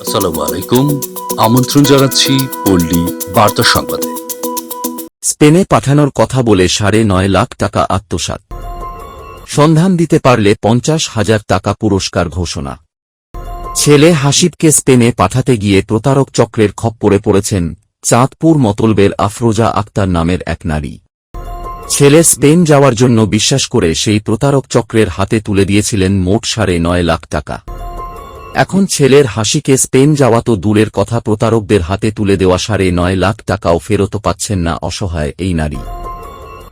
আসসালামু আলাইকুম আমন্ত্রণ জানাচ্ছি পল্লী বার্তা সংবাদে। স্পেনে পাঠানোর কথা বলে সাড়ে নয় লাখ টাকা আত্মসাৎ। সন্ধান দিতে পারলে পঞ্চাশ হাজার টাকা পুরস্কার ঘোষণা। ছেলে হাসিবকে স্পেনে পাঠাতে গিয়ে প্রতারক চক্রের খপ্পরে পড়েছেন চাঁদপুর মতলবের আফরোজা আক্তার নামের এক নারী। ছেলে স্পেন যাওয়ার জন্য বিশ্বাস করে সেই প্রতারক চক্রের হাতে তুলে দিয়েছিলেন মোট সাড়ে নয় লাখ টাকা। এখন ছেলের হাসিকে স্পেন যাওয়া তো দূরের কথা, প্রতারকদের হাতে তুলে দেওয়া সাড়ে নয় লাখ টাকাও ফেরত পাচ্ছেন না অসহায় এই নারী।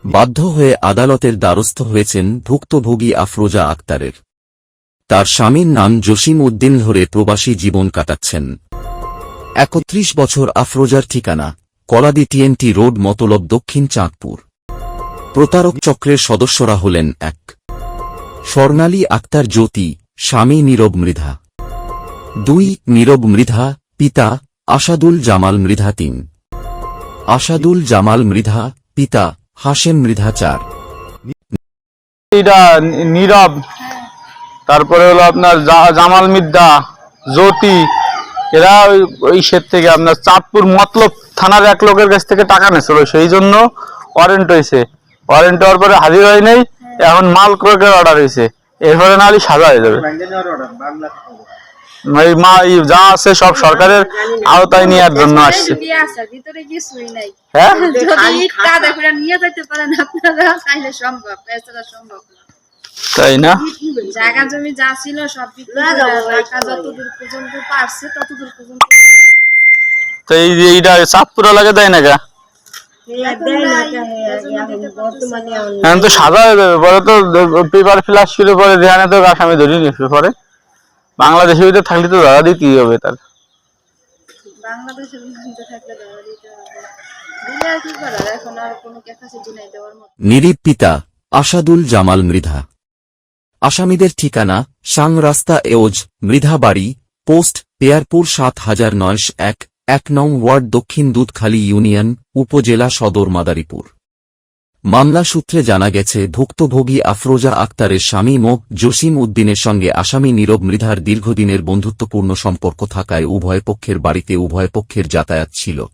বাধ্য হয়ে আদালতের দ্বারস্থ হয়েছেন ভুক্তভোগী আফরোজা আক্তারের। তার স্বামীর নাম জসিম উদ্দিন ধরে প্রবাসী জীবন কাটাচ্ছেন। একত্রিশ বছর আফরোজার ঠিকানা, কলাদি টিএনটি রোড, মতলব দক্ষিণ চাঁদপুর। প্রতারক চক্রের সদস্যরা হলেন এক। স্বর্ণালী আক্তার জ্যোতি, স্বামী নীরব মৃধা। দুই, নীরব মৃধা, পিতা, আসাদুল জামাল মৃধা তিন। আসাদুল জামাল মৃধা, পিতা, হাশেম মৃধা চার। নীরব। তারপরে হলো আপনার জামাল মিদ্দা, জ্যোতি। এরা ওই সের থেকে আপনার চাঁদপুর মতলব থানার এক লোকের কাছ থেকে টাকা নিয়েছিল, সেই জন্য ওয়ারেন্ট হয়েছে। ওয়ারেন্ট হওয়ার পরে হাজির হয় নাই এখন মাল ক্রয়ের অর্ডার হয়েছে। এরপরে নাহলে সাজা হয়ে যাবে। এই মা এই যা আছে সব সরকারের আওতায় নেওয়ার জন্য আসছে। দিয়ে আছে ভিতরে কিছুই নাই। হ্যাঁ? যদি ইটটা দেখে নিয়ে যেতে পারেন আপনারা তাইলে সম্ভব এছাড়া সম্ভব না। তাই না? জায়গা জমি যা ছিল সব যতদূর পর্যন্ত পারছে ততদূর পর্যন্ত তো এই যে এইটা চাঁদপুর এলাকা দেয় না গা? এখন তো সাজা হয়ে যাবে পরে তো পেপার ফ্লাশ ছিল পরে ধ্যানে তো আসামি ধরে নিয়েছে পরে বাংলাদেশের ভিতরে থাকলে তো ধরা দিতেই হবে তার। নিরীব পিতা আসাদুল জামাল মৃধা। আসামিদের ঠিকানা সাং রাস্তা এওজ মৃধা বাড়ি পোস্ট পেয়ারপুর সাত হাজার নয়শ এক। এক নং ওয়ার্ড দক্ষিণ দুধখালী ইউনিয়ন, উপজেলা সদর মাদারীপুর। মামলা সূত্রে জানা গেছে, ভুক্তভোগী আফরোজা আক্তারের স্বামী মোক জসিম উদ্দিনের সঙ্গে আসামি নীরব মৃধার দীর্ঘদিনের বন্ধুত্বপূর্ণ সম্পর্ক থাকায় উভয় পক্ষের বাড়িতে উভয় পক্ষের যাতায়াত ছিল।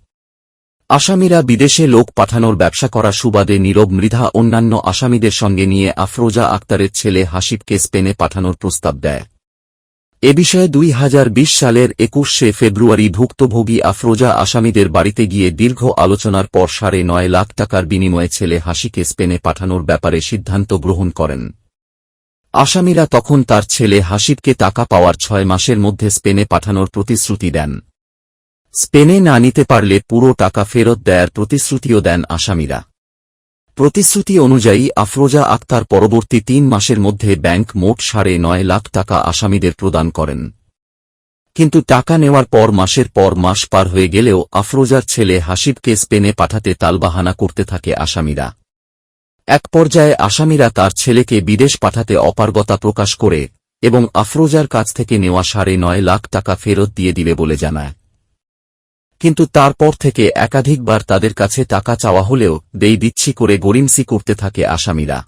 আসামিরা বিদেশে লোক পাঠানোর ব্যবসা করা সুবাদে নীরব মৃধা অন্যান্য আসামিদের সঙ্গে নিয়ে আফরোজা আক্তারের ছেলে হাসিবকে স্পেনে পাঠানোর প্রস্তাব দেয়। এ বিষয়ে দুই হাজার বিশ সালের একুশে ফেব্রুয়ারি ভুক্তভোগী আফরোজা আসামিদের বাড়িতে গিয়ে দীর্ঘ আলোচনার পর সাড়ে নয় লাখ টাকার বিনিময়ে ছেলে হাসিকে স্পেনে পাঠানোর ব্যাপারে সিদ্ধান্ত গ্রহণ করেন। আসামিরা তখন তার ছেলে হাসিবকে টাকা পাওয়ার ছয় মাসের মধ্যে স্পেনে পাঠানোর প্রতিশ্রুতি দেন। স্পেনে না নিতে পারলে পুরো টাকা ফেরত দেয়ার প্রতিশ্রুতিও দেন আসামিরা। প্রতিশ্রুতি অনুযায়ী আফরোজা আক্তার পরবর্তী তিন মাসের মধ্যে ব্যাংক মোট সাড়ে নয় লাখ টাকা আসামিদের প্রদান করেন। কিন্তু টাকা নেওয়ার পর মাসের পর মাস পার হয়ে গেলেও আফরোজার ছেলে হাসিবকে স্পেনে পাঠাতে তালবাহানা করতে থাকে আসামিরা। এক পর্যায়ে আসামিরা তার ছেলেকে বিদেশ পাঠাতে অপারগতা প্রকাশ করে এবং আফরোজার কাছ থেকে নেওয়া সাড়ে নয় লাখ টাকা ফেরত দিয়ে দিবে বলে জানায়। কিন্তু তারপর থেকে একাধিকবার তাদের কাছে টাকা চাওয়া হলেও দেই দিচ্ছি করে গরিমসি করতে থাকে আসামিরা।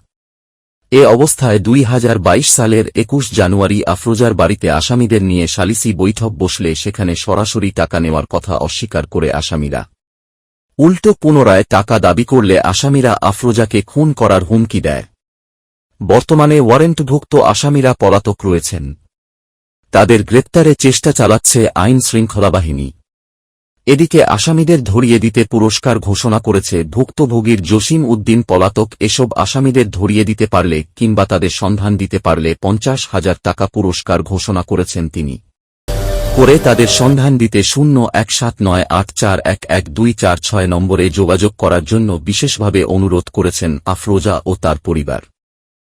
এ অবস্থায় দুই হাজার বাইশ সালের একুশ জানুয়ারি আফরোজার বাড়িতে আসামিদের নিয়ে সালিসি বৈঠক বসলে সেখানে সরাসরি টাকা নেওয়ার কথা অস্বীকার করে আসামিরা। উল্টো পুনরায় টাকা দাবি করলে আসামিরা আফরোজাকে খুন করার হুমকি দেয়। বর্তমানে ওয়ারেন্টভুক্ত আসামিরা পলাতক রয়েছেন। তাদের গ্রেপ্তারে চেষ্টা চালাচ্ছে আইন শৃঙ্খলা বাহিনী। এদিকে আসামিদের ধরিয়ে দিতে পুরস্কার ঘোষণা করেছে ভুক্তভোগীর জসিম উদ্দিন পলাতক। এসব আসামিদের ধরিয়ে দিতে পারলে কিংবা তাদের সন্ধান দিতে পারলে পঞ্চাশ হাজার টাকা পুরস্কার ঘোষণা করেছেন তিনি। করে তাদের সন্ধান দিতে শূন্য এক সাত নয় আট চার এক এক দুই চার ছয় নম্বরে যোগাযোগ করার জন্য বিশেষভাবে অনুরোধ করেছেন আফরোজা ও তার পরিবার।